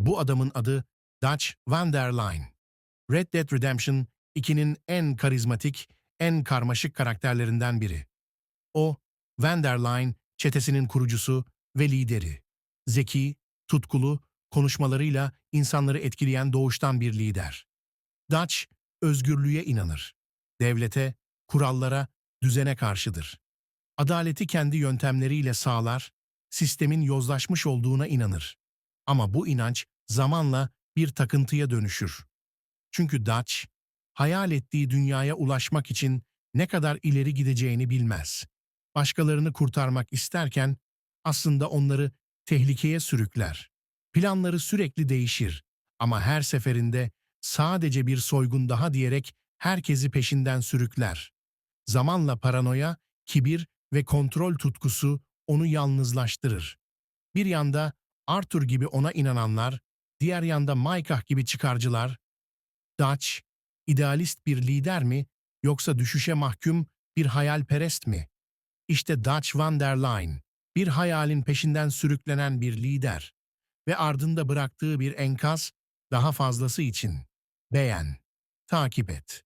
Bu adamın adı Dutch van der Lijn. Red Dead Redemption 2'nin en karizmatik, en karmaşık karakterlerinden biri. O, Van der Lijn çetesinin kurucusu ve lideri. Zeki, tutkulu, konuşmalarıyla insanları etkileyen doğuştan bir lider. Dutch, özgürlüğe inanır. Devlete, kurallara, düzene karşıdır. Adaleti kendi yöntemleriyle sağlar, sistemin yozlaşmış olduğuna inanır. Ama bu inanç zamanla bir takıntıya dönüşür. Çünkü Dutch, hayal ettiği dünyaya ulaşmak için ne kadar ileri gideceğini bilmez. Başkalarını kurtarmak isterken aslında onları tehlikeye sürükler. Planları sürekli değişir ama her seferinde sadece bir soygun daha diyerek herkesi peşinden sürükler. Zamanla paranoya, kibir ve kontrol tutkusu onu yalnızlaştırır. Bir yanda Arthur gibi ona inananlar, diğer yanda Maykah gibi çıkarcılar. Dutch, idealist bir lider mi yoksa düşüşe mahkum bir hayalperest mi? İşte Dutch van der Lijn, bir hayalin peşinden sürüklenen bir lider ve ardında bıraktığı bir enkaz daha fazlası için. Beğen, takip et.